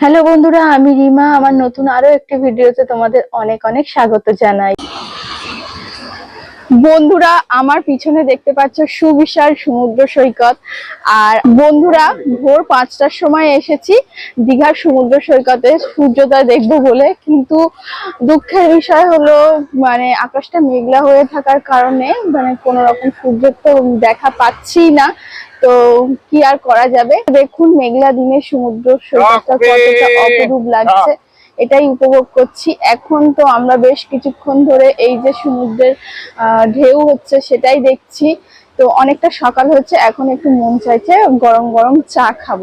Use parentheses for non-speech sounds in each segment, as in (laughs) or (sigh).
Hello বন্ধুরা, আমি রিমা। আমার নতুন আরও একটি ভিডিওতে তোমাদের অনেক অনেক স্বাগত জানাই। বন্ধুরা, আমার পিছনে দেখতে পাচ্ছ সুবিশাল সমুদ্র সৈকত। আর বন্ধুরা, ভোর পাঁচটার সময় এসেছি, দীঘার সমুদ্র সৈকতে। সূর্যোদয় দেখব বলে। কিন্তু দুঃখের বিষয় হলো মানে আকাশটা মেঘলা হয়ে থাকার কারণে মানে কোনো রকম সূর্য তো দেখা পাচ্ছি না। তো কি আর করা যাবে? দেখুন মেঘলা দিনে সমুদ্র সৈকতটা কতটা অপরূপ লাগছে। এটাই উপভোগ করছি। এখন তো আমরা বেশ কিছুক্ষণ ধরে এই যে সমুদ্রের আহ, ঢেউ হচ্ছে সেটাই দেখছি। তো অনেকটা সকাল হচ্ছে এখন একটু মন চাইছে গরম গরম চা খাব।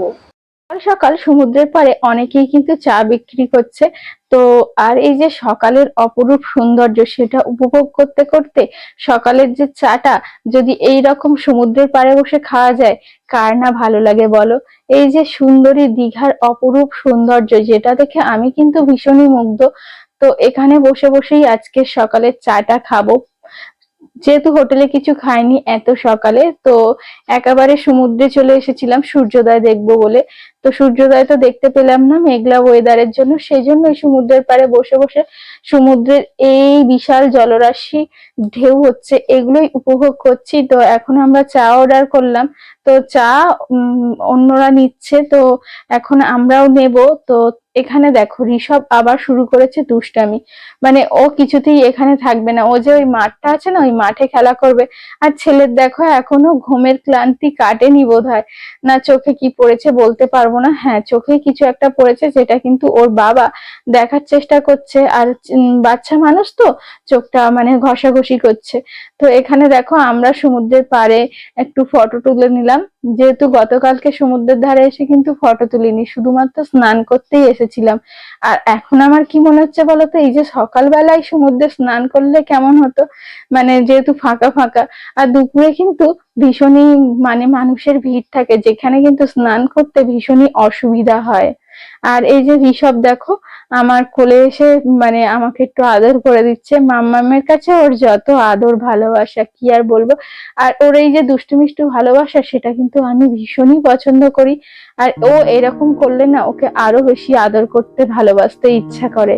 সকাল সকাল সমুদ্রের পাড়ে অনেকেই কিন্তু চা বিক্রি করছে। তো আর এই যে সকালের অপরূপ সৌন্দর্য সেটা উপভোগ করতে করতে সকালের যে চাটা যদি এই রকম সমুদ্রের পাড়ে বসে খাওয়া যায়, কার না ভালো লাগে বলো? এই যে সুন্দরী দীঘার অপরূপ সৌন্দর্য যেটা দেখে আমি কিন্তু ভীষণই মুগ্ধ। তো এখানে বসে বসেই আজকে সকালের চাটা খাব। যেহেতু হোটেলে কিছু খাইনি এত সকালে, তো একেবারে সমুদ্রে চলে এসেছিলাম, সূর্যোদয় দেখব বলে। তো সূর্যোদয় তো দেখতে পেলাম না, মেঘলা ওয়েদারের জন্য। সেই জন্য সমুদ্রের পাড়ে বসে বসে সমুদ্রের এই বিশাল জলরাশি, ঢেউ হচ্ছে, এগুলোই উপভোগ করছি। তো এখন আমরা চা অর্ডার করলাম। তো চা অন্যরা নিচ্ছে, তো এখন আমরাও নেব। তো এখানে দেখো, ঋষভ আবার শুরু করেছে দুষ্টামি। মানে ও কিছুতেই এখানে থাকবে না। ও যে ওই মাঠটা আছে না, ওই মাঠে খেলা করবে। আর ছেলের দেখো এখনও ঘুমের ক্লান্তি কাটেনি বোধ হয় না চোখে কি পড়েছে বলতে পারব না। হ্যাঁ চোখে কিছু একটা পড়েছে যেটা কিন্তু ওর বাবা দেখার চেষ্টা করছে। আর বাচ্চা মানুষ তো চোখটা মানে ঘষাঘষি করছে। তো এখানে দেখো আমরা সমুদ্রের পাড়ে একটু ফটো তুলে নিলাম। যেহেতু গতকালকে সমুদ্রের ধারে এসে কিন্তু ফটো তুলিনি, শুধুমাত্র স্নান করতেই এসেছিলাম। আর এখন আমার কি মনে হচ্ছে বলতো? এই যে সকালবেলায় সমুদ্রে স্নান করলে কেমন হতো? মানে যেহেতু ফাঁকা ফাঁকা, আর দুপুরে কিন্তু ভীষণই মানে মানুষের ভিড় থাকে, যেখানে কিন্তু স্নান করতে ভীষণই অসুবিধা হয়। আর এই যে ঋষভ দেখো আমার কোলে এসে মানে আমাকে একটু আদর করে দিচ্ছে। মাম্মামের কাছে ওর যত আদর ভালোবাসা কি আর বলব? আর ওর এই যে দুষ্টুমিষ্টু ভালোবাসা সেটা কিন্তু আমি ভীষণই পছন্দ করি। আর ও এরকম করলে না ওকে আরও বেশি আদর করতে ভালোবাসতে ইচ্ছা করে।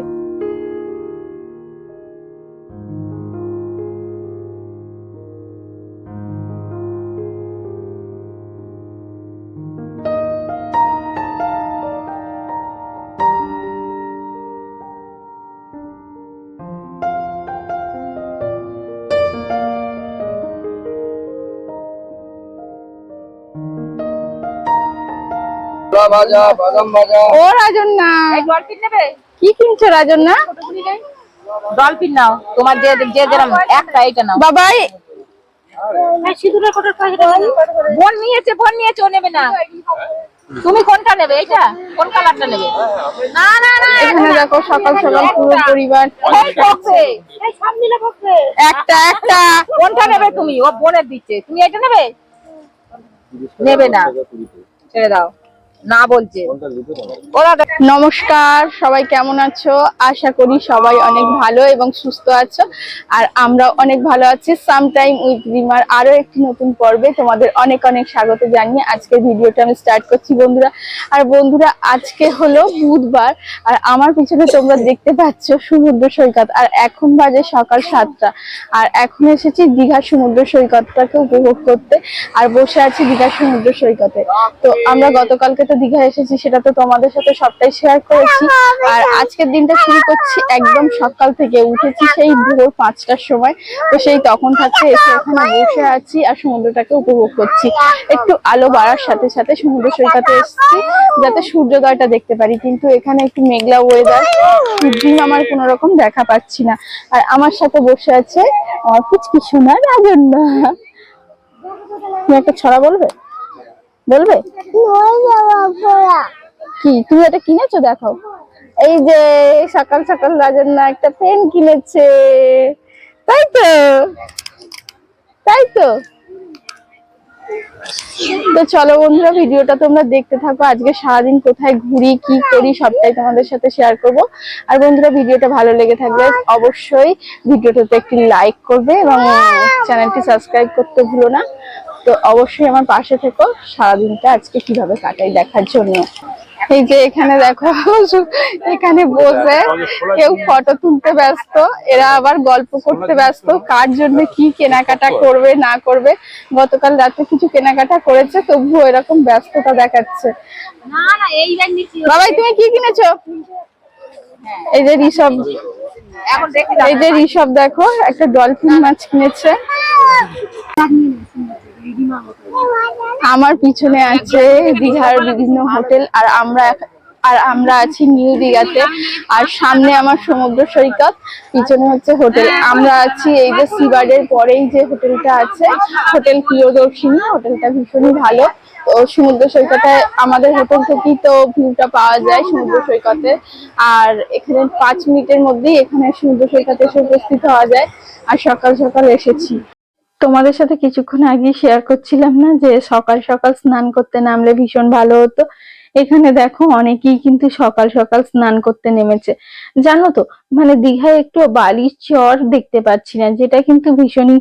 ভাজা বাদাম ভাজা। ও রাজন না ডলফিন নেবে? কি কিনছো রাজন না ডলফিন নাও। তোমার যে যে যেরকম একটা এটা নাও। বাবাই। বোন নিয়েছে বোন নিয়েছে ও নেবে না। তুমি কোনটা নেবে এটা কোন কালারটা নেবে? না না না এখানে দেখো সকাল সকাল পুরো পরিবার এই বক্সে। একটা একটা। কোনটা নেবে তুমি? ও বোনের দিচ্ছে। তুমি এটা নেবে? নেবে না। ছেড়ে দাও। না বলছে। নমস্কার, সবাই কেমন আছো? আশা করি সবাই অনেক ভালো এবং সুস্থ আছো। আর আমরা অনেক ভালো আছি। সামটাইম উইথ রিমার আরও একটি নতুন পর্বে তোমাদের অনেক অনেক স্বাগত জানিয়ে আজকের ভিডিওটা আমি স্টার্ট করছি, বন্ধুরা। আর বন্ধুরা, আজকে হলো বুধবার। আর আমার পিছনে তোমরা দেখতে পাচ্ছ সমুদ্র সৈকত। আর এখন বাজে সকাল সাতটা। আর এখন এসেছি দীঘা সমুদ্র সৈকতটাকে উপভোগ করতে। আর বসে আছি দীঘা সমুদ্র সৈকতে। তো আমরা গতকালকে তো দীঘা এসেছি সেটা তো তোমাদের সাথে সবটাই শেয়ার করেছি। আর আজকের দিনটা শুরু করছি একদম সকাল থেকে উঠেছি সেই ভোর পাঁচটার সময়। তো সেই তখন থাকতে এসে এখানে বসে আছি আর সমুদ্রটাকে উপভোগ করছি। একটু আলো বাড়ার সাথে সাথে সমুদ্র সৈকতে এসেছি যাতে সূর্যোদয়টা দেখতে পারি। কিন্তু এখানে একটু মেঘলা ওয়েদার সূর্যি আমার কোনো রকম দেখা পাচ্ছি না। আর আমার সাথে বসে আছে আমার পুচকি সোনা রাজন্যা তুমি একটা ছড়া বলবে? বলবে? কি, তুমি এটা কিনেছো? দেখো এই যে, সকাল সকাল রাজন্যা একটা পেন কিনেছে। তাই তো? তাই তো? তো চলো বন্ধুরা, ভিডিওটা তোমরা দেখতে থাকো। আজকে সারাদিন কোথায় ঘুরি, কি করি, সবটাই তোমাদের সাথে শেয়ার করব। আর বন্ধুরা, ভিডিওটা ভালো লেগে থাকলে অবশ্যই ভিডিওটাতে একটি লাইক করবে এবং চ্যানেলটি সাবস্ক্রাইব করতে ভুলো না। তো অবশ্যই আমার পাশে থেকো। সারাদিনটা আজকে কীভাবে কাটাই দেখার জন্য। এই যে এখানে দেখো এখানে বসে কেউ ফটো তুলতে ব্যস্ত। এরা আবার গল্প করতে ব্যস্ত কার জন্য কি কেনাকাটা করবে না করবে। গতকাল রাতে কিছু কেনাকাটা করেছে তবুও এরকম ব্যস্ততা দেখাচ্ছে। না না এই ব্যাগ নিচ্ছি বাবাই তুমি কি কিনেছো? এই যে ঋষভ। এখন এই যে ঋষভ দেখো একটা ডলফিন মাছ কিনেছে। আমার পিছনে আছে দীঘার বিভিন্ন হোটেল, আর আমরা আর আমরা আছি নিউ দীঘাতে। আর সামনে আমার সমুদ্র সৈকত, পিছনে হচ্ছে হোটেল। আমরা আছি এই যে সিবার্ডের পরেই যে হোটেলটা আছে, হোটেল প্রিয়দর্শিনী। হোটেলটা ভীষণই ভালো। তো সমুদ্র সৈকতে, আমাদের হোটেল থেকেই তো ভিউটা পাওয়া যায় সমুদ্র সৈকতে। আর এখানে পাঁচ মিনিটের মধ্যেই এখানে সমুদ্র সৈকতে এসে উপস্থিত হওয়া যায়। আর সকাল সকাল এসেছি। তোমাদের সাথে কিছুক্ষণ আগে শেয়ার করছিলাম না যে সকাল সকাল স্নান করতে নামলে ভীষণ ভালো হতো। এখানে দেখো অনেকেই কিন্তু সকাল সকাল স্নান করতে নেমেছে। জানো তো মানে দীঘায় একটু বালির চর দেখতে পাচ্ছি না, যেটা কিন্তু ভীষণই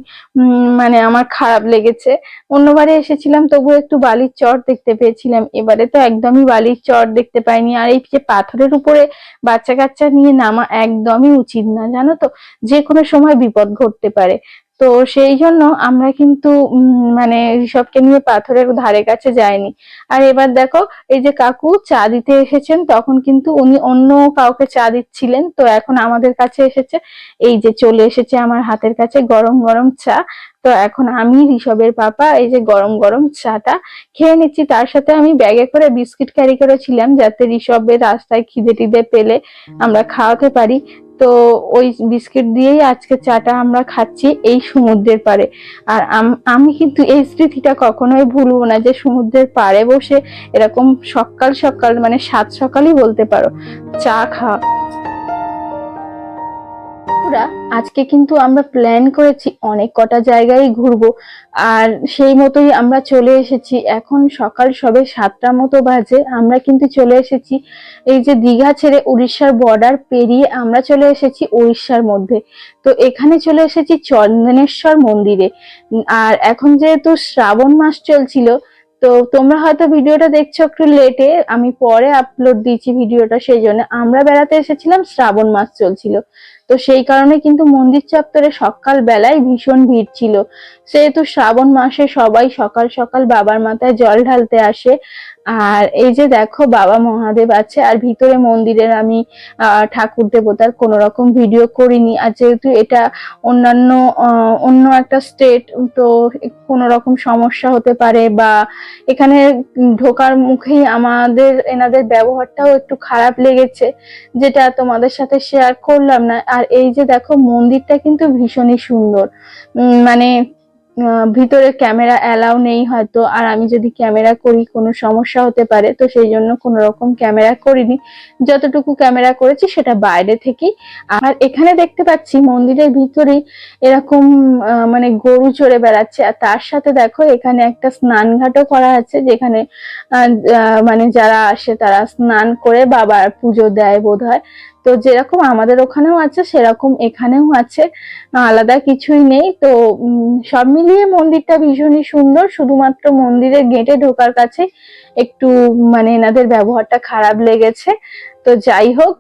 মানে আমার খারাপ লেগেছে। অন্যবারে এসেছিলাম তবু একটু বালির চর দেখতে পেয়েছিলাম। এবারে তো একদমই বালির চর দেখতে পাইনি। আর এই যে পাথরের উপরে বাচ্চা কাচ্চা নিয়ে নামা একদমই উচিত না, জানো তো? যে কোনো সময় বিপদ ঘটতে পারে। তো সেই জন্য আমরা কিন্তু মানে ঋষভকে নিয়ে পাথরের ধারে কাছে যাইনি। আর এবার দেখো, এই যে কাকু চা দিতে এসেছেন, তখন কিন্তু উনি অন্য কাউকে চা দিচ্ছিলেন। তো এখন আমাদের কাছে এসেছে, এই যে চলে এসেছে আমার হাতের কাছে গরম গরম চা। তো এখন আমি ঋষভের পাপা, এই যে গরম গরম চাটা খেয়ে নিচ্ছি। তার সাথে আমি ব্যাগে করে বিস্কিট ক্যারি করেছিলাম, যাতে ঋষভের রাস্তায় খিদে টিদে পেলে আমরা খাওয়াতে পারি। তো ওই বিস্কিট দিয়েই আজকে চাটা আমরা খাচ্ছি এই সমুদ্রের পারে আর আম- কিন্তু এই স্মৃতিটা কখনোই ভুলবো না যে সমুদ্রের পাড়ে বসে এরকম সকাল সকাল মানে সাত সকালই বলতে পারো, চা খাওয়া বন্ধুরা, আজকে কিন্তু আমরা প্ল্যান করেছি অনেক কটা জায়গায় ঘুরবো। আর সেই মতোই আমরা চলে এসেছি। এখন সকাল সবে সাতটা মতো বাজে। আমরা কিন্তু চলে এসেছি এই যে দীঘা ছেড়ে উড়িষ্যার বর্ডার পেরিয়ে আমরা চলে এসেছি উড়িষ্যার মধ্যে। তো এখানে চলে এসেছি চন্দনেশ্বর মন্দিরে। আর এখন যেহেতু শ্রাবণ মাস চলছিল তো তোমরা হয়তো ভিডিওটা দেখছ একটু লেটে আমি পরে আপলোড দিয়েছি ভিডিওটা সেই জন্য আমরা বেড়াতে এসেছিলাম শ্রাবণ মাস চলছিল। তো সেই কারণে কিন্তু মন্দির চত্বরে সকাল বেলায় ভীষণ ভিড় ছিল। সেহেতু শ্রাবণ মাসে সবাই সকাল সকাল বাবার মাথায় জল ঢালতে আসে। আর এই যে দেখো বাবা মহাদেব আছে, আর ভিতরে মন্দিরের আমি ঠাকুর দেবতার কোন রকম ভিডিও করিনি। আর যেহেতু এটা অন্যান্য অন্য একটা স্টেট তো কোন রকম সমস্যা হতে পারে বা এখানে ঢোকার মুখেই আমাদের, এনাদের ব্যবহারটাও একটু খারাপ লেগেছে, যেটা তোমাদের সাথে শেয়ার করলাম না। আর এই যে দেখো মন্দিরটা কিন্তু ভীষণই সুন্দর। মানে ভিতরে ক্যামেরা অ্যালাউ নেই হয়তো, আর আমি যদি ক্যামেরা করি কোনো সমস্যা হতে পারে, তো সেই জন্য কোনো রকম ক্যামেরা করিনি। যতটুকু ক্যামেরা করেছি সেটা বাইরে থেকেই। আর এখানে দেখতে পাচ্ছি মন্দিরের ভিতরেই এরকম মানে গরু চড়ে বেড়াচ্ছে। আর তার সাথে দেখো এখানে একটা স্নান ঘাটও করা আছে, যেখানে মানে যারা আসে তারা স্নান করে বাবার পুজো দেয় বোধহয়। তো যেরকম আমাদের ওখানেও আছে, সেরকম এখানেও আছে। আলাদা কিছুই নেই। তো সব মিলিয়ে মন্দিরটা ভীষণই সুন্দর। শুধুমাত্র মন্দিরের গেটে ঢোকার কাছে একটু মানে এনাদের ব্যবহারটা খারাপ লেগেছে। তো যাই হোক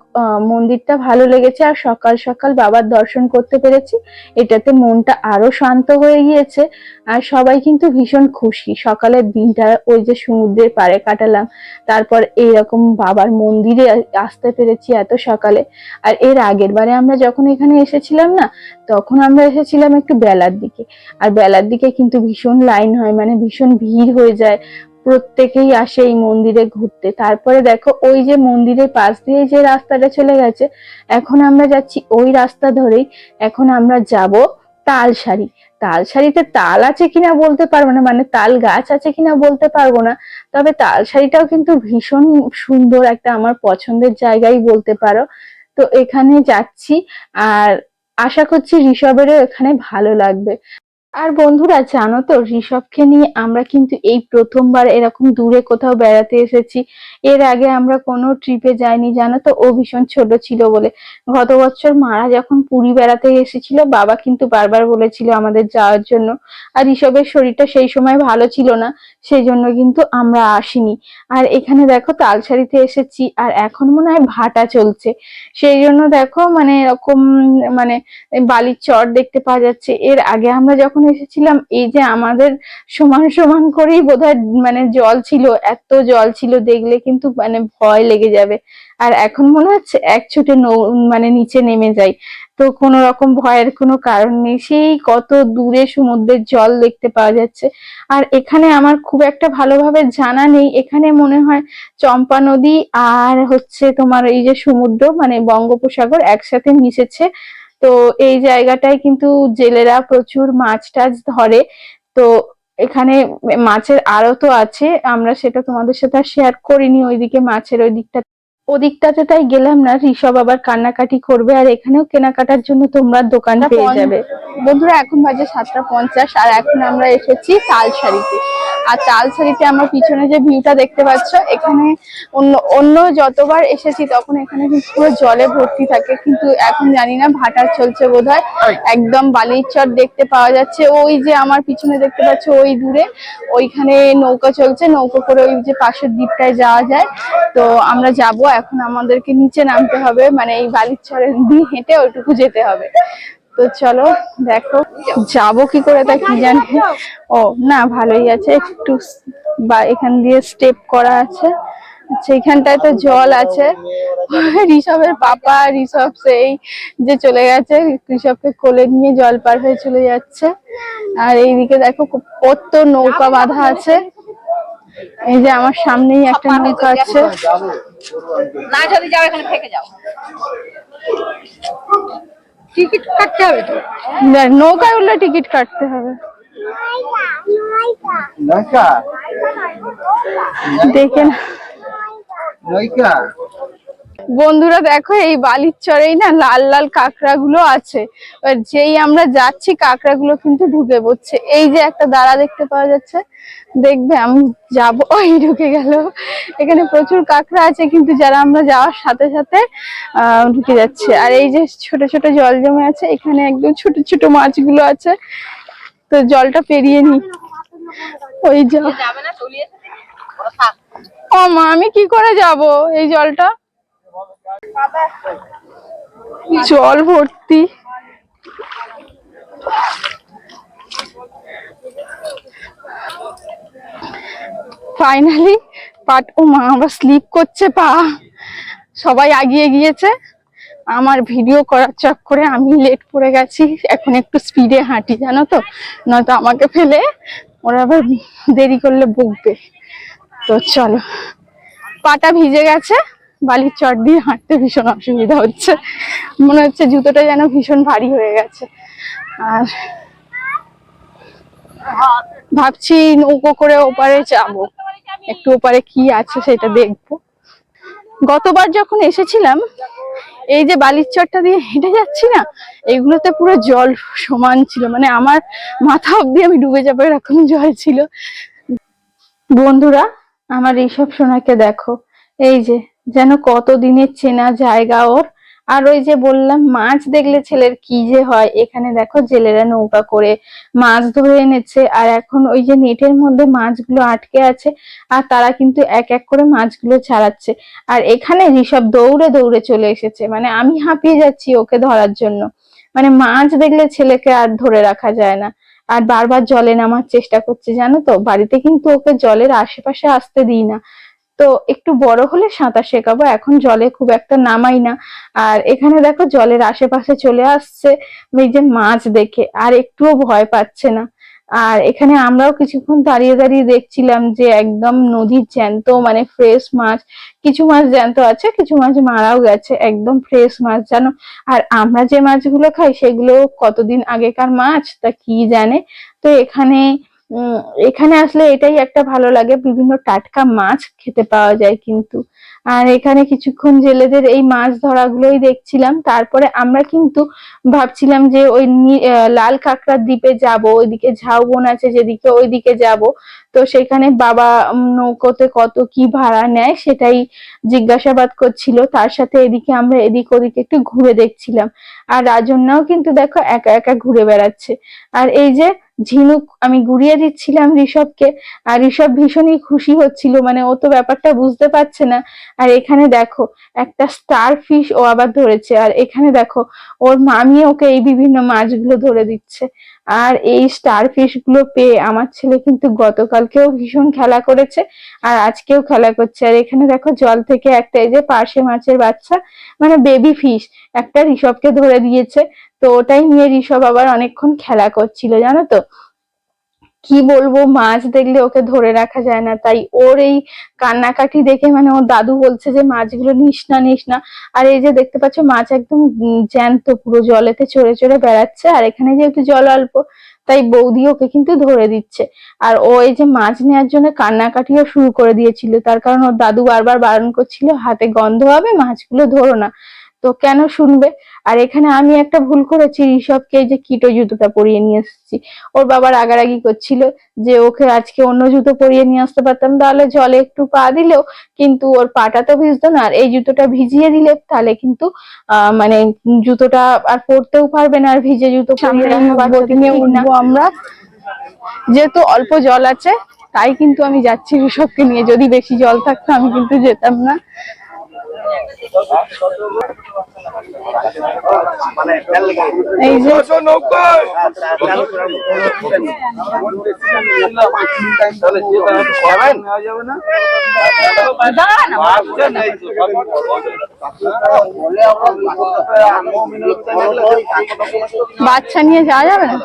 মন্দিরটা ভালো লেগেছে আর সকাল সকাল বাবার দর্শন করতে পেরেছি। এটাতে মনটা আরও শান্ত হয়ে গিয়েছে আর সবাই কিন্তু ভীষণ খুশি। সকালের দিনটা ওই যে সমুদ্রের পাড়ে কাটালাম, তারপর এইরকম বাবার মন্দিরে আসতে পেরেছি এত সকালে। আর এর আগের বারে আমরা যখন এখানে এসেছিলাম না, তখন আমরা এসেছিলাম একটু বেলার দিকে। আর বেলার দিকে কিন্তু ভীষণ লাইন হয় মানে ভীষণ ভিড় হয়ে যায় প্রত্যেকেই আসে এই মন্দিরে ঘুরতে। তারপরে দেখো, ওই যে মন্দিরের পাশ দিয়ে যে রাস্তাটা চলে গেছে, এখন আমরা যাচ্ছি ওই রাস্তা ধরেই এখন আমরা যাব তালসারি তালসারিতে তাল আছে কিনা বলতে পারব না মানে তাল গাছ আছে কিনা বলতে পারব না, তবে তালসারিটাও কিন্তু ভীষণ সুন্দর একটা আমার পছন্দের জায়গায় বলতে পারো। তো এখানে যাচ্ছি, আর আশা করছি ঋষভেরও এখানে ভালো লাগবে। আর বন্ধুরা, জানো তো, ঋষভকে নিয়ে আমরা কিন্তু এই প্রথমবার এরকম দূরে কোথাও বেড়াতে এসেছি। এর আগে আমরা কোনো ট্রিপে যাইনি, জানো তো, ও ভীষণ ছোট ছিল বলে। গত বছর মারা যখন পুরী বেড়াতে এসেছিল, বাবা কিন্তু বারবার বলেছিল আমাদের যাওয়ার জন্য। আর ঋষভের শরীরটা সেই সময় ভালো ছিল না সেই জন্য কিন্তু আমরা আসিনি। আর এখানে দেখো তালসারিতে এসেছি, আর এখন মনে হয় ভাটা চলছে। সেই জন্য দেখো মানে এরকম মানে বালির চর দেখতে পাওয়া যাচ্ছে। এর আগে আমরা যখন এসেছিলাম, এই যে আমাদের সমান সমান করেই বোধহয় মানে জল ছিল, এত জল ছিল দেখলে কিন্তু মানে ভয় লেগে যাবে। আর এখন মনে হচ্ছে এক ছুটে নৌ মানে নিচে নেমে যাই। তো কোনো রকম ভয়ের কোনো কারণ নেই, সেই কত দূরে সমুদ্রের জল দেখতে পাওয়া যাচ্ছে। আর এখানে আমার খুব একটা ভালোভাবে জানা নেই, এখানে মনে হয় চম্পা নদী আর হচ্ছে তোমার এই যে সমুদ্র মানে বঙ্গোপসাগর একসাথে মিশেছে। তো এই জায়গাটায় কিন্তু জেলেরা প্রচুর মাছ টাছ ধরে। তো এখানে মাছের আড়তও আছে, আমরা সেটা তোমাদের সাথে শেয়ার করিনি, ওইদিকে মাছের ওই দিকটা ওদিকটাতে তাই গেলাম না ঋষভ আবার কান্নাকাটি করবে আর এখানেও কেনাকাটার জন্য তোমরা দোকান পেয়ে যাবে। বন্ধুরা এখন বাজে সাতটা পঞ্চাশ আর এখন আমরা এসেছি তালসারিতে আর তালসারিতে আমরা পিছনে যে ভিউটা দেখতে পাচ্ছ এখানে অন্য অন্য যতবার এসেছি তখন এখানে কিন্তু পুরো জলে ভর্তি থাকে কিন্তু এখন জানি না ভাটার চলছে বোধহয়। একদম বালির চর দেখতে পাওয়া যাচ্ছে। ওই যে আমার পিছনে দেখতে পাচ্ছ ওই দূরে ওইখানে নৌকা চলছে নৌকা করে ওই যে পাশের দ্বীপটায় যাওয়া যায়। তো আমরা যাব এখন আমাদেরকে নিচে নামতে হবে মানে এই বালির চরের দিয়ে হেঁটে ওইটুকু যেতে হবে। তো চলো, দেখো, যাব কি করে তা কি জানি। ও, না, ভালোই আছে, একটু বা এখান দিয়ে স্টেপ করা আছে। এখানটায় তো জল আছে। ঋষভের পাপা, ঋষভ সেই যে চলে গেছে, ঋষভকে কোলে নিয়ে জল পার হয়ে চলে যাচ্ছে। আর এইদিকে দেখো, কত নৌকা বাঁধা আছে। এই যে আমার সামনেই একটা নৌকা আছে। না যদি যাও এখানে থেকে যাও। টিকিট কাটতে হবে তো? দেখ, নৌকায় উঠলে টিকিট কাটতে হবে। দেখে না। নৌকা? বন্ধুরা দেখো এই বালির চরেই না লাল লাল কাঁকড়া গুলো আছে। এবার যেই আমরা যাচ্ছি কাঁকড়া গুলো কিন্তু ঢুকে পড়ছে। এই যে একটা দাঁড়া দেখতে পাওয়া যাচ্ছে। দেখবে আমি যাব। (laughs) ওই ঢুকে গেল। এখানে প্রচুর কাঁকড়া আছে কিন্তু যারা আমরা যাওয়ার সাথে সাথে ঢুকে যাচ্ছে। আর এই যে ছোট ছোট জল জমে আছে এখানে একদম ছোট ছোট মাছগুলো আছে। তো জলটা পেরিয়ে নি। ওই জল ও মা আমি কি করে যাব এই জলটা? জল ভর্তি। ফাইনালি পাট ও মা আবার স্লিপ করছে, পা। সবাই আগিয়ে গিয়েছে। আমার ভিডিও করার চক্করে আমি লেট পড়ে গেছি। এখন একটু স্পিডে হাঁটি, জানো তো? নয়তো আমাকে ফেলে ওরা আবার দেরি করলে বকবে। তো চলো। পাটা ভিজে গেছে। বালির চট দিয়ে হাঁটতে ভীষণ অসুবিধা হচ্ছে। মনে হচ্ছে জুতোটা যেন ভীষণ ভারী হয়ে গেছে। আর ভাবছি নৌকো করে ওপারে যাব। একটু ওপারে কি আছে সেটা দেখব। গতবার যখন এসেছিলাম, এই যে বালির চরটা দিয়ে হেঁটে যাচ্ছি না, এগুলোতে পুরো জল সমান ছিল। মানে আমার মাথা অব্দি আমি ডুবে যাব, এরকম জল ছিল। বন্ধুরা, আমার এইসব সোনাকে দেখো। এই যে, যেন কত দিনের চেনা জায়গা ওর। আর ওই যে বললাম, মাছ দেখলে ছেলের কি যে হয়? এখানে দেখো জেলেরা নৌকা করে মাছ ধরে এনেছে। আর এখন ওই যে নেটের মধ্যে মাছগুলো আটকে আছে, আর তারা কিন্তু এক এক করে মাছগুলো ছাড়াচ্ছে। আর এখানে ঋষভ দৌড়ে দৌড়ে চলে এসেছে। মানে আমি হাঁপিয়ে যাচ্ছি ওকে ধরার জন্য। মানে মাছ দেখলে ছেলেকে আর ধরে রাখা যায় না। আর বারবার জলে নামার চেষ্টা করছে, জানো তো? বাড়িতে কিন্তু ওকে জলের আশেপাশে আসতে দিই না। তো একটু বড় হলে সাঁতার শেখাবো, এখন জলে খুব একটা নামাই না। আর এখানে দেখো জলের আশেপাশে চলে আসছে এই যে মাছ দেখে, আর একটুও ভয় পাচ্ছে না। আর এখানে আমরাও কিছুক্ষণ দাঁড়িয়ে দাঁড়িয়ে দেখছিলাম যে একদম নদীর জ্যান্ত মানে ফ্রেশ মাছ, কিছু মাছ জ্যান্ত আছে, কিছু মাছ মারাও গেছে, একদম ফ্রেশ মাছ, জানো? আর আমরা যে মাছগুলো খাই সেগুলো কতদিন আগেকার মাছ, তা কি জানে? তো এখানে এখানে আসলে এটাই একটা ভালো লাগে বিভিন্ন টাটকা মাছ খেতে পাওয়া যায় কিন্তু। আর এখানে কিছুক্ষণ জেলেদের এই মাছ ধরাগুলোই দেখছিলাম। তারপরে আমরা কিন্তু ভাবছিলাম যে ওই লাল কাঁকড়ার দ্বীপে যাব, ওইদিকে ঝাউবন আছে যেদিকে ওইদিকে যাব। তো সেখানে বাবা নৌকোতে কত কি ভাড়া নেয় সেটাই জিজ্ঞাসাবাদ করছিল। তার সাথে এদিকে আমরা এদিক ওদিকে একটু ঘুরে দেখছিলাম। আর রাজন্যাও কিন্তু দেখো একা একা ঘুরে বেড়াচ্ছে। আর এই যে ঝিনুক, আমি গুড়িয়ে দিচ্ছিলাম ঋষভকে। আর ঋষভ ভীষণই খুশি হচ্ছিল মানে ও তো ব্যাপারটা বুঝতে পারছে না। আর এখানে দেখো, একটা স্টার ফিশ ও আবার ধরেছে। আর এখানে দেখো, ওর মামি ওকে এই বিভিন্ন মাছগুলো ধরে দিচ্ছে। আর এই স্টার ফিশগুলো পেয়ে আমার ছেলে কিন্তু গতকালকেও ভীষণ খেলা করেছে আর আজকেও খেলা করছে। আর এখানে দেখো, জল থেকে একটা এই যে পার্শে মাছের বাচ্চা মানে বেবি ফিশ একটা ঋষভকে ধরে দিয়েছে। তো ওটাই নিয়ে ঋষভ আবার অনেকক্ষণ খেলা করছিল, জানো তো? কি বলব, মাছ দেখলে ওকে ধরে রাখা যায় না। তাই ওর এই কান্নাকাটি দেখে মানে ওর দাদু বলছে যে, মাছগুলো নিস না নিস না। আর এই যে দেখতে পাচ্ছ, মাছ একদম জ্যান্ত, পুরো জলেতে চড়ে চড়ে বেড়াচ্ছে। আর এখানে যেহেতু জল অল্প, তাই বৌদি ওকে কিন্তু ধরে দিচ্ছে। আর ও এই যে মাছ নেওয়ার জন্য কান্নাকাটিও শুরু করে দিয়েছিল। তার কারণ ওর দাদু বারবার বারণ করছিল, হাতে গন্ধ হবে, মাছগুলো ধরো না। তো কেন শুনবে? আর এখানে আমি একটা ভুল করেছি ঋষভকে যে কিটো জুতোটা পরিয়ে নিয়ে এসেছি। ওর বাবা রাগারাগি করছিল যে ওকে আজকে অন্য জুতো পরিয়ে নিয়ে আসতে পারতাম। তাহলে জলে একটু পা দিলেও কিন্তু ওর পাটা তো ভিজতো না। আর এই জুতোটা ভিজিয়ে দিলে তাহলে কিন্তু আহ মানে জুতোটা আর পরতেও পারবে না। আর ভিজে জুতো। আমরা যেহেতু অল্প জল আছে তাই কিন্তু আমি যাচ্ছি ঋষভকে নিয়ে। যদি বেশি জল থাকতো আমি কিন্তু যেতাম না। এই যে দাঁড়া না বাচ্চা নিয়ে যাওয়া যাবে না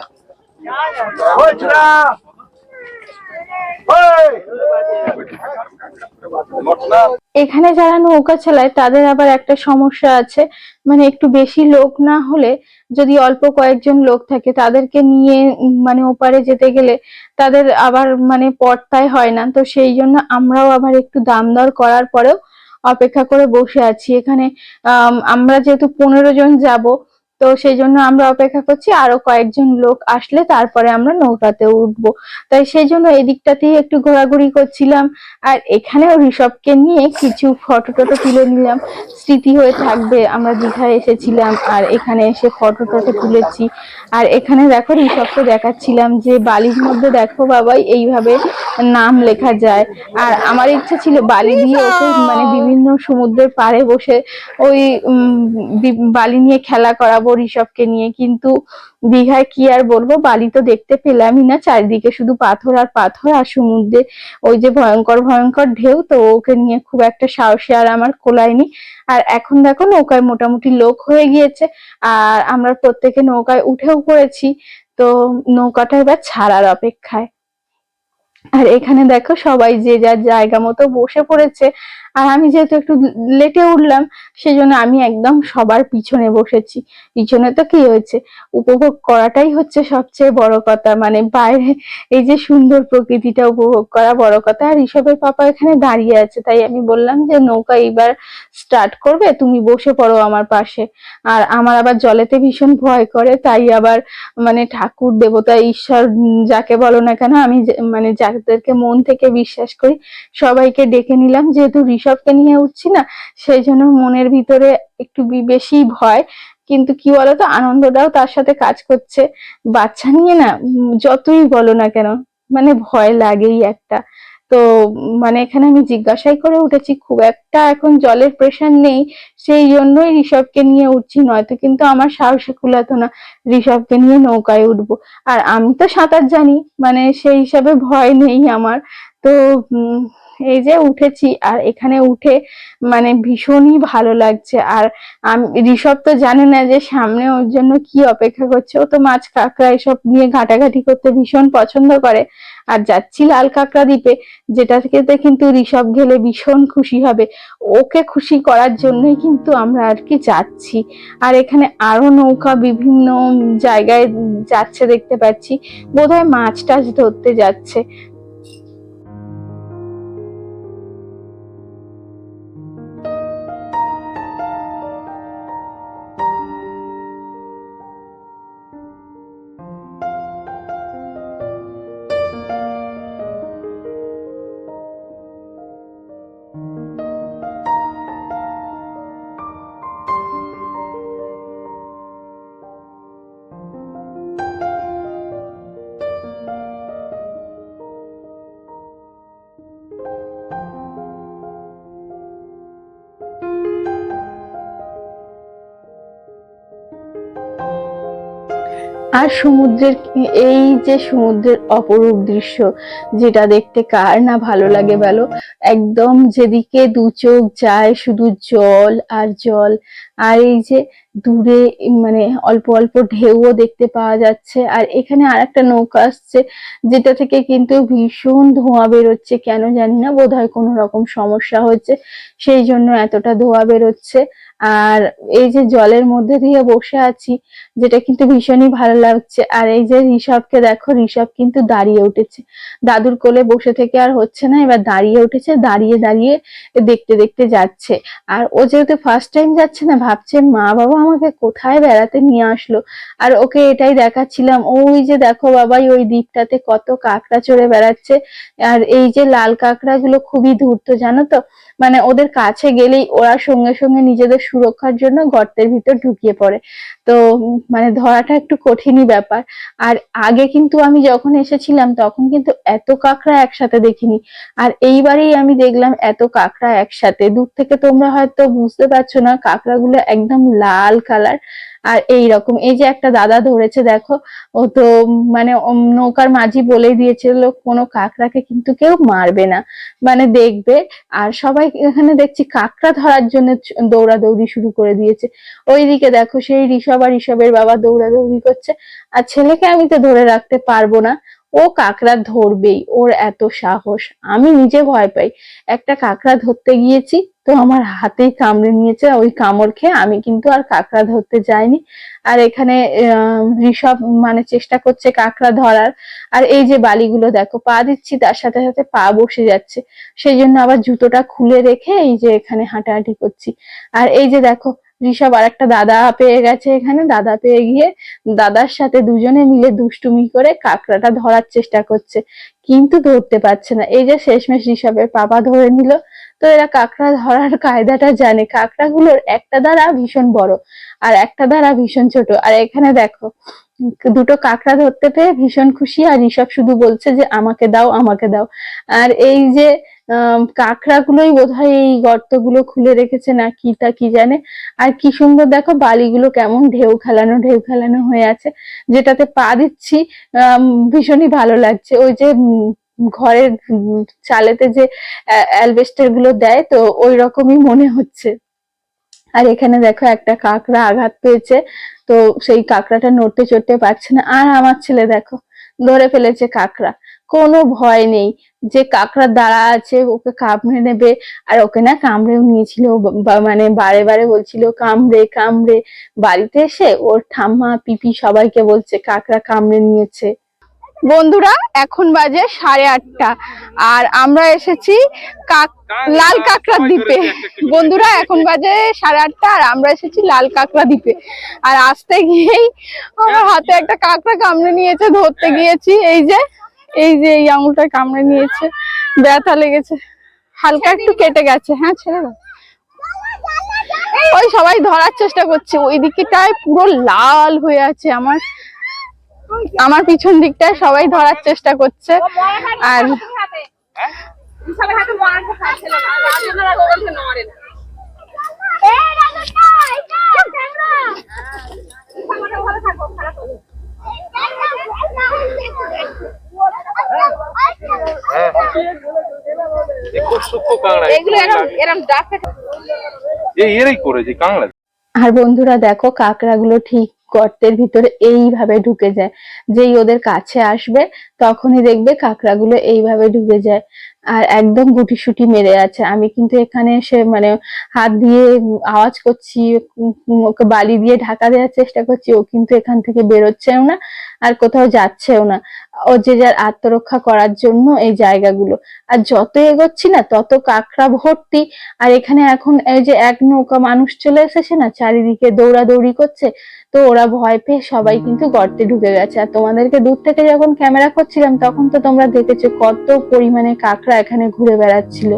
এখানে যারা নৌকা চালায় তাদের আবার একটা সমস্যা আছে। মানে একটু বেশি লোক না হলে যদি অল্প কয়েকজন লোক থাকে তাদেরকে নিয়ে মানে ওপারে যেতে গেলে তাদের আবার মানে পড়তাই হয় না। তো সেই জন্য আমরাও আবার একটু দাম দর করার পরেও অপেক্ষা করে বসে আছি। এখানে আম, আমরা যেহেতু পনেরো জন যাব তো সেই জন্য আমরা অপেক্ষা করছি আরও কয়েকজন লোক আসলে তারপরে আমরা নৌকাতে উঠবো। তাই সেই জন্য এই দিকটাতেই একটু ঘোরাঘুরি করছিলাম আর এখানেও ঋষভকে নিয়ে কিছু ফটো টটো তুলে নিলাম। স্মৃতি হয়ে থাকবে, আমরা দীঘায় এসেছিলাম আর এখানে এসে ফটো টটো তুলেছি। আর এখানে দেখো ঋষভকে দেখাচ্ছিলাম যে বালির মধ্যে দেখো বাবাই, এইভাবে নাম লেখা যায়। আর আমার ইচ্ছা ছিল বালি দিয়ে ওকে মানে বিভিন্ন সমুদ্রের পাড়ে বসে ওই বালি নিয়ে খেলা করাবো। ঋষভকে নিয়ে, কিন্তু দীঘায় কি আর বলব? বালি তো দেখতে পেলামই না, চারিদিকে শুধু পাথর আর পাথর আর সমুদ্রে ওই যে ভয়ঙ্কর ভয়ঙ্কর ঢেউ, তো ওকে নিয়ে খুব একটা সাহসী আর আমার কোলায়নি আর এখন দেখো, নৌকায় মোটামুটি লোক হয়ে গিয়েছে, আর আমরা প্রত্যেকে নৌকায় উঠেও পড়েছি, তো নৌকাটা এবার ছাড়ার অপেক্ষায়। আর এখানে দেখো, সবাই যে যার জায়গা মতো বসে পড়েছে, আর আমি যেহেতু একটু লেটে উঠলাম, সেজন্য আমি একদম সবার পিছনে বসেছি। পিছনে তো কি হয়েছে? উপভোগ করাটাই হচ্ছে সবচেয়ে বড় কথা। মানে বাইরে এই যে সুন্দর প্রকৃতিটা উপভোগ করা বড় কথা। আর ঋষভের পাপা এখানে দাঁড়িয়ে আছে। তাই আমি বললাম যে, নৌকা এবার স্টার্ট করবে? তুমি বসে পড়ো আমার পাশে। আর আমার আবার জলেতে ভীষণ ভয় করে। তাই আবার মানে ঠাকুর, দেবতা, ঈশ্বর যাকে বলো না কেন, আমি মানে যাদেরকে মন থেকে বিশ্বাস করি, সবাইকে ডেকে নিলাম। যেহেতু ঋষভকে নিয়ে উঠছি না, সেই জন্য মনের ভিতরে একটু বেশি ভয়। কিন্তু কি বলতো? আনন্দটাও তার সাথে কাজ করছে। বাচ্চা নিয়ে না যতই বলো না কেন মানে ভয় লাগেই একটা। তো মানে এখানে আমি জিজ্ঞাসাই করে উঠেছি, খুব একটা এখন জলের প্রেশার নেই, সেই জন্যই ঋষভকে নিয়ে উঠছি, নয়তো কিন্তু আমার সাহসে কুলাতো না, ঋষভকে নিয়ে নৌকায় উঠবো। আর আমি তো সাঁতার জানি মানে সেই হিসাবে ভয় নেই আমার। তো এই যে উঠেছি, আর এখানে উঠে মানে ভীষণই ভালো লাগছে। আর আম- ঋষভ তো জানে না যে সামনে ওর জন্য কি অপেক্ষা করছে, ও তো মাছ কাঁকড়া এসব নিয়ে ঘাটাঘাটি করতে ভীষণ পছন্দ করে। আর যাচ্ছি লাল কাঁকড়া দ্বীপে, যেটা থেকে কিন্তু ঋষভ গেলে ভীষণ খুশি হবে। ওকে খুশি করার জন্যই কিন্তু আমরা আর কি যাচ্ছি। আর এখানে আরও নৌকা বিভিন্ন জায়গায় যাচ্ছে দেখতে পাচ্ছি। বোধহয় মাছ টাছ ধরতে যাচ্ছে। আর সমুদ্রের এই যে সমুদ্রের অপরূপ দৃশ্য যেটা দেখতে কার না ভালো লাগে বলো? একদম যেদিকে দু চোখ যায় শুধু জল আর জল। আর এই যে দূরে মানে অল্প অল্প ঢেউও দেখতে পাওয়া যাচ্ছে। আর এখানে আর একটা নৌকা আসছে, যেটা থেকে কিন্তু ভীষণ ধোঁয়া বেরোচ্ছে। কেন জানি না বোধ হয় কোনো রকম সমস্যা হচ্ছে সেই জন্য এতটা ধোঁয়া বেরোচ্ছে। আর এই যে জলের মধ্যে দিয়ে বসে আছি, যেটা কিন্তু ভীষণই ভালো লাগছে। আর এই যে ঋষভকে দেখো, ঋষভ কিন্তু দাঁড়িয়ে উঠেছে। দাদুর কোলে বসে থেকে আর হচ্ছে না, এবার দাঁড়িয়ে উঠেছে। দাঁড়িয়ে দাঁড়িয়ে দেখতে দেখতে যাচ্ছে। আর ও যেহেতু ফার্স্ট টাইম যাচ্ছে না, ভাবছে মা বাবা আমাকে কোথায় বেড়াতে নিয়ে আসলো? আর ওকে এটাই দেখাচ্ছিলাম, ওই যে দেখো বাবাই ওই দ্বীপটাতে কত কাঁকড়া চড়ে বেড়াচ্ছে। আর এই যে লাল কাঁকড়া গুলো খুবই ধূর্ত, জানো তো? মানে ওদের কাছে গেলেই ওরা সঙ্গে সঙ্গে নিজেদের সুরক্ষার জন্য গর্তের ভিতর ঢুকিয়ে পড়ে। তো মানে ধরাটা একটু কঠিনই ব্যাপার। আর আগে কিন্তু আমি যখন এসেছিলাম, তখন কিন্তু এত কাঁকড়া একসাথে দেখিনি। আর এইবারেই আমি দেখলাম এত কাঁকড়া একসাথে। দূর থেকে তোমরা হয়তো বুঝতে পারছ না, কাঁকড়াগুলো একদম লাল কালার আর এই রকম এই যে একটা দাদা ধরেছে, দেখো, ও তো মানে নৌকার মাঝি বলে দিয়েছিল কোনো কাকড়াকে কিন্তু কেউ মারবে না। মানে দেখবে, আর সবাই এখানে দেখছি কাকড়া ধরার জন্য দৌড়াদৌড়ি শুরু করে দিয়েছে। ওইদিকে দেখো, সেই ঋষভ আর ঋষভের বাবা দৌড়াদৌড়ি করছে। আর ছেলেকে আমি তো ধরে রাখতে পারব না। ও কাঁকড়া ধরবেই, ওর এত সাহস। আমি নিজে ভয় পাই। একটা কাঁকড়া ধরতে গিয়েছি, তো আমার হাতেই কামড়ে নিয়েছে, ওই কামড় খেয়ে আমি কিন্তু আর কাঁকড়া ধরতে যাইনি। আর এখানে ঋষভ মানে চেষ্টা করছে কাঁকড়া ধরার। আর এই যে বালিগুলো দেখো, পা দিচ্ছি, তার সাথে সাথে পা বসে যাচ্ছে। সেই জন্য আবার জুতোটা খুলে রেখে এই যে এখানে হাঁটাহাঁটি করছি। আর এই যে দেখো ঋষভ আর একটা দাদা পেয়ে গেছে এখানে। দাদা পেয়ে গিয়ে দাদার সাথে দুজনে মিলে দুষ্টুমি করে কাঁকড়াটা ধরার চেষ্টা করছে, কিন্তু ধরতে পারছে না। এই যে শেষমেশ ঋষভের পাপা ধরে নিল, তো এরা কাঁকড়া ধরার কায়দাটা জানে। কাঁকড়াগুলোর একটা দ্বারা ভীষণ বড় আর একটা দ্বারা ভীষণ ছোট। আর এখানে দেখো, দুটো কাঁকড়া ধরতে পেয়ে ভীষণ খুশি। আর ঋষভ শুধু বলছে যে, আমাকে দাও আমাকে দাও। আর এই যে কাঁকড়াগুলোই বোধহয় এই গর্তগুলো খুলে রেখেছে না কি তা কি জানে। আর কি সুন্দর দেখো বালিগুলো কেমন ঢেউ খেলানো ঢেউ খেলানো হয়ে আছে। যেটাতে পা দিচ্ছি ভীষণই ভালো লাগছে। ওই যে ঘরের চালেতে যে অ্যালবেস্টারগুলো দেয়, তো ওই রকমই মনে হচ্ছে। আর এখানে দেখো একটা কাঁকড়া আঘাত পেয়েছে, তো সেই কাঁকড়াটা নড়তে চড়তে পারছে না। আর আমার ছেলে দেখো ধরে ফেলেছে কাঁকড়া। কোনো ভয় নেই। যে কাকড়া দাঁড়া আছে, ওকে কামড়ে নেবে। আর ওকে না কামড়েও নিয়েছিল মানে বারে বারে বলছিল, কামড়ে কামড়ে। বাড়িতে এসে ওর ঠাম্মা, পিপি সবাইকে বলছে, কাঁকড়া কামড়ে নিয়েছে। বন্ধুরা, এখন বাজে সাড়ে আটটা। আর আমরা এসেছি কাক লাল কাঁকড়া দ্বীপে। বন্ধুরা, এখন বাজে সাড়ে আটটা, আর আমরা এসেছি লাল কাঁকড়া দ্বীপে। আর আসতে গিয়েই আমার হাতে একটা কাঁকড়া কামড়ে নিয়েছে, ধরতে গিয়েছি। এই যে এই যে এই আঙুলটা কামড়ে নিয়েছে। ব্যথা লেগেছে। হালকা একটু কেটে গেছে। হ্যাঁ ছেড়ে ওই সবাই ধরার চেষ্টা করছে। ওই দিকটায় পুরো লাল হয়ে আছে আমার। আমার পিছন দিকটায় সবাই ধরার চেষ্টা করছে। আর আর বন্ধুরা দেখো কাঁকড়াগুলো ঠিক গর্তের ভিতরে এইভাবে ঢুকে যায়। যেই ওদের কাছে আসবে, তখনই দেখবে কাঁকড়াগুলো এইভাবে ঢুকে যায়। আর একদম গুটিসুটি মেরে আছে। আমি কিন্তু এখানে এসে মানে হাত দিয়ে আওয়াজ করছি ওকে বালি দিয়ে ঢাকা দেওয়ার চেষ্টা করছি। ও কিন্তু এখান থেকে বেরোচ্ছেও না আর কোথাও যাচ্ছেও না। ও যে যার আত্মরক্ষা করার জন্য এই জায়গাগুলো। আর যত এগোচ্ছি না, তত কাঁকড়া ভর্তি। আর এখানে এখন এই যে এক নৌকা মানুষ চলে এসেছে না, চারিদিকে দৌড়াদৌড়ি করছে তো ওরা ভয় পেয়ে সবাই কিন্তু গর্তে ঢুকে গেছে। আর তোমাদেরকে দূর থেকে যখন ক্যামেরা করছিলাম তখন তো তোমরা দেখেছ কত পরিমাণে কাঁকড়া এখানে ঘুরে বেড়াচ্ছিল।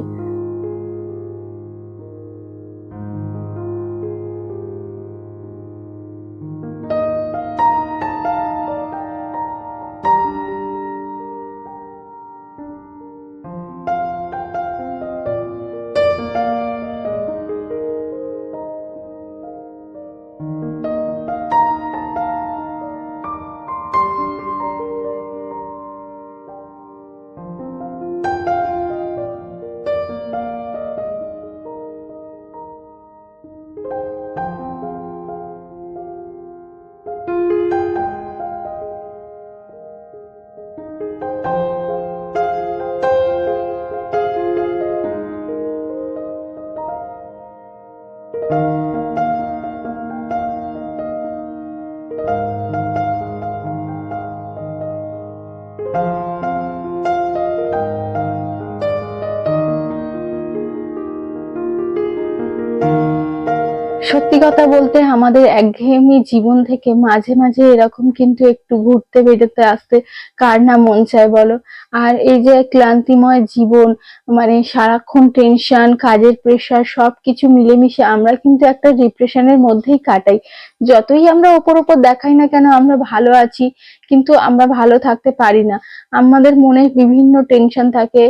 কথা বলতে আমাদের একঘেয়েমি জীবন থেকে মাঝে মাঝে এরকম কিন্তু একটু ঘুরতে, বেরোতে, আসতে কার না মন চায় বলো? আর এই যে ক্লান্তিময় জীবন মানে সারাক্ষণ টেনশন কাজের প্রেশার সব কিছু মিলেমিশে আমরা কিন্তু একটা ডিপ্রেশনের মধ্যেই কাটাই। যতই আমরা ওপর ওপর দেখাই না কেন, আমরা ভালো আছি। কিন্তু আমরা ভালো থাকতে পারি না। আমাদের মনে বিভিন্ন টেনশন থাকে,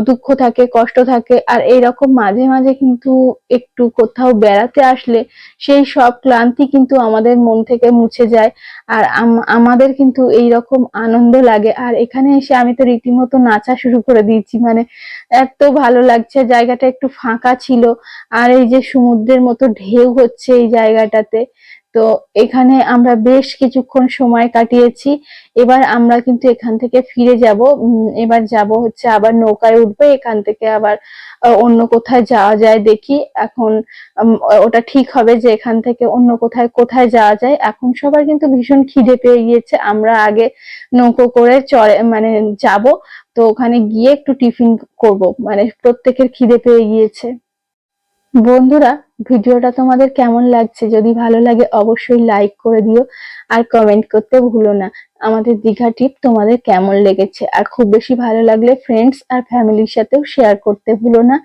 দুঃখ থাকে, কষ্ট থাকে, আর এইরকম মাঝে মাঝে কিন্তু একটু কোথাও বেড়াতে আসলে সেই সব ক্লান্তি কিন্তু আমাদের মন থেকে মুছে যায়, আর আম- আমাদের কিন্তু এই রকম আনন্দ লাগে। আর এখানে এসে আমি তো রীতিমতো নাচা শুরু করে দিয়েছি মানে এত ভালো লাগছে, জায়গাটা একটু ফাঁকা ছিল, আর এই যে সমুদ্রের মতো ঢেউ হচ্ছে এই জায়গাটাতে তো এখানে আমরা বেশ কিছুক্ষণ সময় কাটিয়েছি। এবার আমরা কিন্তু এখান থেকে ফিরে যাব। এবার যাব হচ্ছে আবার নৌকায় উঠবে। এখান থেকে আবার অন্য কোথায় যাওয়া যায় দেখি। এখন ওটা ঠিক হবে যে এখান থেকে অন্য কোথায় কোথায় যাওয়া যায়। এখন সবার কিন্তু ভীষণ খিদে পেয়ে গিয়েছে। আমরা আগে নৌকো করে চড়ে মানে যাব। তো ওখানে গিয়ে একটু টিফিন করব। মানে প্রত্যেকের খিদে পেয়ে গিয়েছে। বন্ধুরা ভিডিওটা তোমাদের কেমন লাগছে? যদি ভালো লাগে, অবশ্যই লাইক করে দিও আর কমেন্ট করতে ভুলো না। আমাদের দীঘা ট্রিপ তোমাদের কেমন লেগেছে? আর খুব বেশি ভালো লাগলে ফ্রেন্ডস আর ফ্যামিলির সাথেও শেয়ার করতে ভুলো না।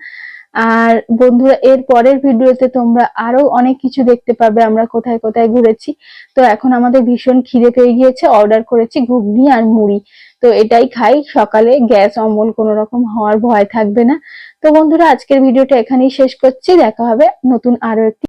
আর বন্ধুরা, এর পরের ভিডিওতে তোমরা আরও অনেক কিছু দেখতে পাবে। আমরা কোথায় কোথায় ঘুরেছি। তো এখন আমাদের ভীষণ খিদে পেয়ে গিয়েছে। অর্ডার করেছি ঘুগনি আর মুড়ি। তো এটাই খাই। সকালে গ্যাস অম্বল কোনো রকম হওয়ার ভয় থাকবে না। তো বন্ধুরা আজকের ভিডিওটা এখানেই শেষ করছি। দেখা হবে নতুন আরও একটি